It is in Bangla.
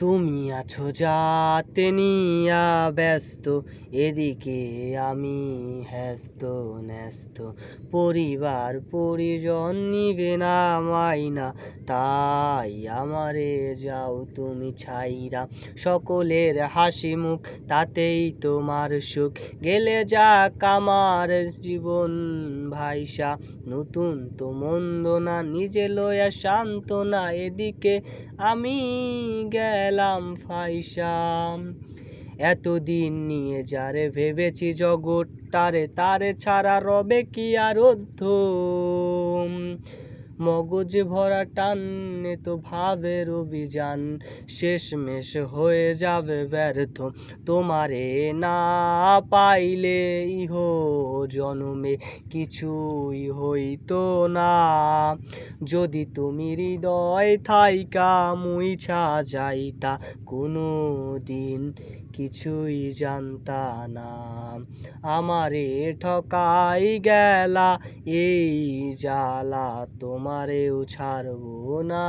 তুমি আছো যাতে নিয়া ব্যস্ত, এদিকে আমি হ্যস্ত ন্যস্ত। পরিবার পরিজন নিবে না মাইনা, তাই আমারে যাও তুমি ছাইরা। সকলের হাসি মুখ, তাতেই তোমার সুখ। গেলে যাক আমার জীবন ভাইসা, নতুন তো মন্দ না নিজে লয়া শান্ত না, এদিকে আমি গেলাম ফাইসাম। এতদিন নিয়ে যারে ভেবেছি জগৎ তারে তারে ছাড়া রবে কি আর অধ্যম মগজ ভরা টানে তো ভাবের অভিযান শেষমেশ হয়ে যাবে ব্যর্থ। তোমারে না পাইলে ইহ জনমে কিছুই হইতো না। যদি তুমি হৃদয় থাইকা মুইছা যাইতা কোনো দিন কিছুই জানতা না। আমারে ঠকাই গেলা, এই জ্বালা তোমারেও ছাড়ব না।